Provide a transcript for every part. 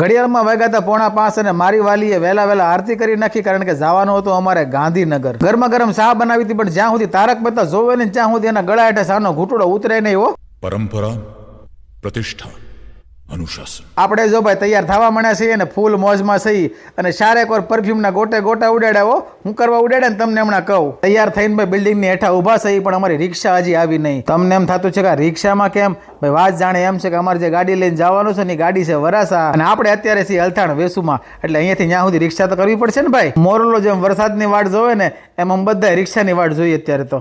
ઘડિયાળમાં વાગ્યા હતા પોણા પાંચ અને મારી વાલીએ વહેલા વહેલા આરતી કરી નાખી કારણ કે જવાનું હતું અમારે ગાંધીનગર. ગરમા ગરમ શાહ બનાવી હતી, પણ જ્યાં સુધી તારક મહેતા જોવે ને ત્યાં સુધી એના ગળા હેઠે સાનો ઘૂંટડો ઉતરે નહીં હો. પરંપરા, પ્રતિષ્ઠા. અનુશાસન. આપણે જો ભાઈ તૈયાર થવા માંડ્યા છીએ ને ફૂલ મોજમાં સહી અને શારેક વાર પરફ્યુમના ગોટે ગોટા ઉડાડ્યા હો કરવા ઉડાડ્યા ને તમને હમણાં કહું. તૈયાર થઈને ભાઈ બિલ્ડિંગની હેઠા ઊભા સહી, પણ અમારી રિક્ષા હજી આવી નહીં. તમને એમ થતું છે કે રિક્ષામાં કેમ? ભાઈ વાત જાણે એમ છે કે અમારે જે ગાડી લઈને જવાનું છે ને ગાડી છે વરાસા. અને આપણે અત્યારે છીએ અલથાણ વેસુમાં. એટલે અહીંયાથી ત્યાં સુધી રિક્ષા તો કરવી પડશે ને ભાઈ? મોરલો જેમ વરસાદની વાટ જોવે ને, એમ અમે બધા રિક્ષાની વાટ જોઈએ અત્યારે તો.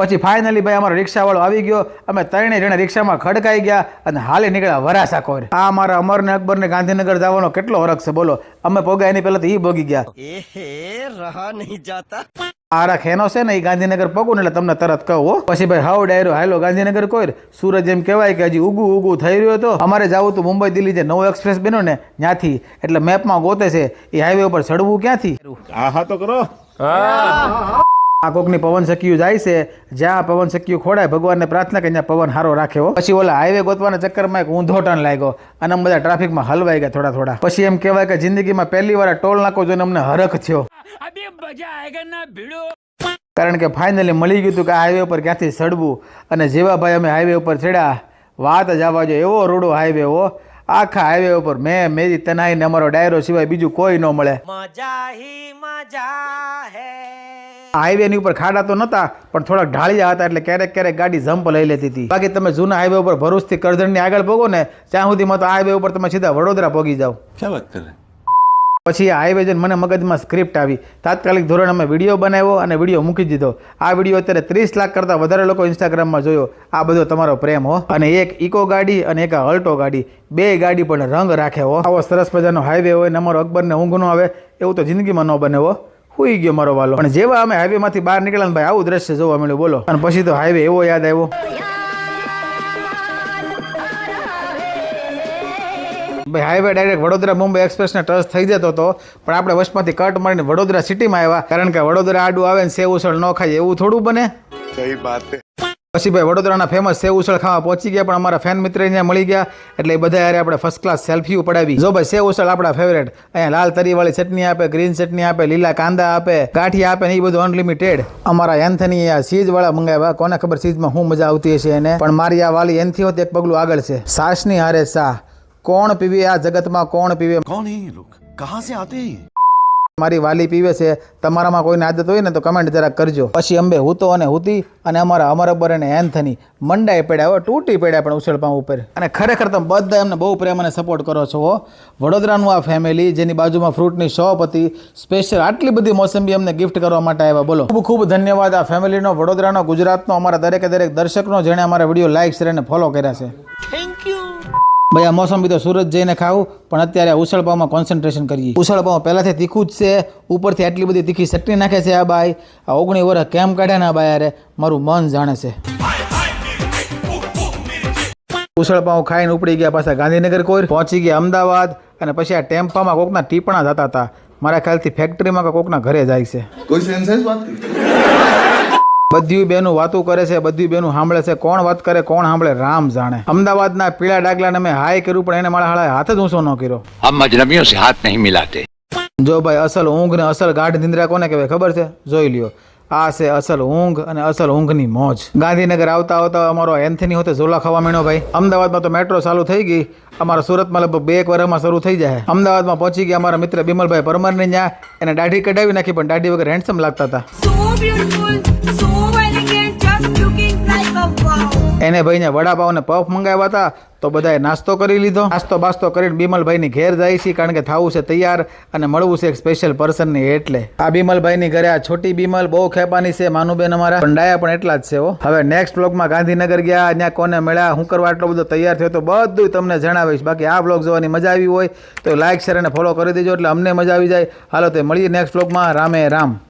પછી ફાઇનલી ભાઈ અમારો રિક્ષાવાળો આવી ગયો. અમે ત્રણે જણા રિક્ષામાં ખડકાઈ ગયા અને હાલે નીકળ્યા વરાસા કોર આ અમારા અમરને અકબરને ગાંધીનગર જવાનો કેટલો ફરક છે બોલો. અમે પોગા એની પહેલા તો ઈ ભોગી ગયા. રહા નહીં જાતા. આરા ખેનો છે ને એ ગાંધીનગર પગું એટલે તમને તરત કહો પછી ભાઈ હાવ ડાયરો હાલો ગાંધીનગર કોઈર સુરત જેમ કહેવાય કે હજી ઉગુ ઉગું થઈ રહ્યો હતો. અમારે જવું તો મુંબઈ દિલ્હી જે નવો એક્સપ્રેસ બન્યો ને ત્યાંથી. એટલે મેપમાં ગોતે છે એ હાઈવે ઉપર ચડવું ક્યાંથી? આહા તો કરો. આ કોકની પવન સખિયું જાય છે જ્યાં પવન સખિયું ખોડાય ભગવાનને પ્રાર્થના કે ત્યાં પવન હારો રાખ્યો પછી ઓલા હાઈવે ગોતવાના ચક્કરમાં એક ઊંધો ટર્ન લાગ્યો અને બધા ટ્રાફિકમાં હલવાઈ ગયા થોડા થોડા. પછી એમ કહેવાય કે જિંદગીમાં પહેલી વાર ટોલ નાકો જોઈને અમને હરખ થયો. કારણ કે ફાઇનલી મળી ગયું હતું કે હાઈવે ઉપર ક્યાંથી ચડવું અને જેવા ભાઈ અમે હાઈવે ઉપર ચડ્યા વાત જ આવવા જોઈએ એવો રોડો હાઈવે હો આખા હાઈવે ઉપર મેં મેરી તનાઈ ને અમારો ડાયરો સિવાય બીજું કોઈ ન મળે. હાઈવે ની ઉપર ખાડા તો નતા પણ થોડાક ઢાળિયા હતા એટલે ક્યારેક ક્યારેક ગાડી જમ્પ લઈ લેતી હતી. બાકી તમે જૂના હાઈવે ઉપર ભરૂચથી કરજણની આગળ ભોગો ને ત્યાં સુધીમાં તો હાઈવે ઉપર તમે સીધા વડોદરા પોગી જાઓ. ક્યાં વાત કરે? પછી આ જઈને મને મગજમાં સ્ક્રિપ્ટ આવી. તાત્કાલિક ધોરણ અમે વીડિયો બનાવ્યો અને વીડિયો મૂકી દીધો. આ વીડિયો અત્યારે ત્રીસ લાખ કરતાં વધારે લોકો ઇન્સ્ટાગ્રામમાં જોયો. આ બધો તમારો પ્રેમ હો. અને એક ઇકો ગાડી અને એક અલ્ટો ગાડી. બે ગાડી પણ રંગ રાખે હો. આવો સરસ મજાનો હાઈવે હોય ને અમારો અકબરને ઊંઘ ન આવે, એવું તો જિંદગીમાં ન બને હો. હુઈ ગયો મારો વાલો. પણ જેવા અમે હાઈવેમાંથી બહાર નીકળ્યા ભાઈ, આવું દ્રશ્ય જોવા મળ્યું, બોલો. અને પછી તો હાઈવે એવો યાદ આવ્યો. ભાઈ હાઈવે ડાયરેક્ટ વડોદરા મુંબઈ એક્સપ્રેસને ટચ થઈ જતો હતો પણ આપણે વશમાંથી કટ મારીને વડોદરા સિટીમાં આવ્યા. કારણ કે વડોદરા આડું આવે ને સેવ ઉછળ ન ખાય એવું થોડું બને. પછી ભાઈ વડોદરાના ફેમસ સેવ ઉછળ ખાવા પહોંચી ગયા પણ અમારા ફેન મિત્ર અહીંયા મળી ગયા. એટલે એ બધા યારે આપણે ફર્સ્ટ ક્લાસ સેલ્ફી પડાવી જો ભાઈ સેવ ઉછળ આપણા ફેવરેટ અહીંયા લાલ તરીવાળી ચટણી આપે ગ્રીન ચટણી આપે લીલા કાંદા આપે ગાંઠી આપે ને એ બધું અનલિમિટેડ અમારા એન્થની આ સીજ વાળા મંગાવ્યા. કોને ખબર ચીજમાં શું મજા આવતી હશે એને? પણ મારી આ વાલી એનથી હોત એક પગલું આગળ છે. સાસની હારે સા. કોણ પીવે આ જગતમાં કોણ પીવે? કોણ હે લોક? કહા સે આતે મારી વાલી પીવે છે તમારામાં કોઈને આદત હોય ને તો કમેન્ટ જરા કરજો. પછી અંબે હુતો અને હુતી અને અમારા અમર અબર અને એન્થની મંડાઈ પડ્યા હવે તૂટી પડ્યા પણ ઉછળપાં ઉપર. અને ખરેખર તમે બધા એમને બહુ પ્રેમ અને સપોર્ટ કરો છો વડોદરાનું આ ફેમિલી જેની બાજુમાં ફ્રૂટની શોપ હતી સ્પેશિયલ આટલી બધી મોસંબી અમને ગિફ્ટ કરવા માટે આવ્યા. બોલો. ખૂબ ખૂબ ધન્યવાદ આ ફેમિલીનો વડોદરાનો ગુજરાતનો અમારા દરેકે દરેક દર્શકનો જેણે અમારા વીડિયો લાઇક શેર અને ફોલો કર્યા છે. ભાઈ, આ મોસંબી તો સુરત જઈને ખાવું, પણ અત્યારે ઉસળપાવમાં કોન્સન્ટ્રેશન કરીએ. ઉસળપાવ પહેલાંથી તીખું જ છે, ઉપરથી આટલી બધી તીખી સટી નાખે છે આ ભાઈ આ ઓગણી વર્ષ કેમ કાઢે ને આ ભાઈ અરે મારું મન જાણે છે. ઉસળપાવ ખાઈને ઉપડી ગયા પાછા ગાંધીનગર કોઈ પહોંચી ગયા અમદાવાદ, અને પછી આ ટેમ્પામાં કોકના ટીપણા જતા હતા. મારા ખ્યાલથી ફેક્ટરીમાં કોકના ઘરે જાય છે. કોઈ સેન્સેસ વાત બધી બેનું વાતો કરે છે બધી બહેનો સાંભળે છે. કોણ વાત કરે કોણ સાંભળે રામ જાણે. અમદાવાદના પીળા ડાગલાને મેં હાય કર્યું પણ એને મારા હાળા હાથ જ ઊંચો ન કર્યો. હમ અજનબીઓ સે હાથ નહીં મિલાતે. જો ભાઈ અસલ ઊંઘ ને અસલ ગાઢ નિંદ્રા કોને કહેવાય ખબર છે? જોઈ લ્યો. આ છે અસલ ઊંઘ અને અસલ ઊંઘની મોજ. ગાંધીનગર આવતા આવતા અમારો એન્થની હોતે ઝોલા ખાવા માંડ્યો ભાઈ. અમદાવાદમાં તો મેટ્રો ચાલુ થઈ ગઈ. અમારા સુરતમાં લગભગ બે એક વર્ષમાં શરૂ થઈ જાય. અમદાવાદમાં પહોંચી ગયા અમારા મિત્ર બિમલભાઈ પરમરની ત્યાં. એને દાઢી કઢાવી નાખી પણ દાઢી વગર હેન્ડસમ લાગતા હતા. એને ભાઈને વડાપાવ ને પફ મંગાવ્યા હતા, તો બધાએ નાસ્તો કરી લીધો. નાસ્તો બાસ્તો કરીને બિમલભાઈની ઘેર જાય છે, કારણ કે થાવું છે તૈયાર અને મળવું છે એક સ્પેશિયલ પર્સનની એટલે. આ બિમલભાઈની ઘરે આ છોટી બિમલ બહુ ખેપાની છે, માનુબેન અમારા. પણ ડાયા પણ એટલા જ છે હો. હવે નેક્સ્ટ બ્લોગમાં ગાંધીનગર ગયા ત્યાં કોને મળ્યા, હું કરવા આટલો બધો તૈયાર થયો તો બધું તમને જણાવીશ. બાકી આ બ્લોગ જોવાની મજા આવી હોય તો લાઇક શેર અને ફોલો કરી દેજો, એટલે અમને મજા આવી જાય. હાલો તે મળીએ નેક્સ્ટ બ્લોગમાં રામે રામ.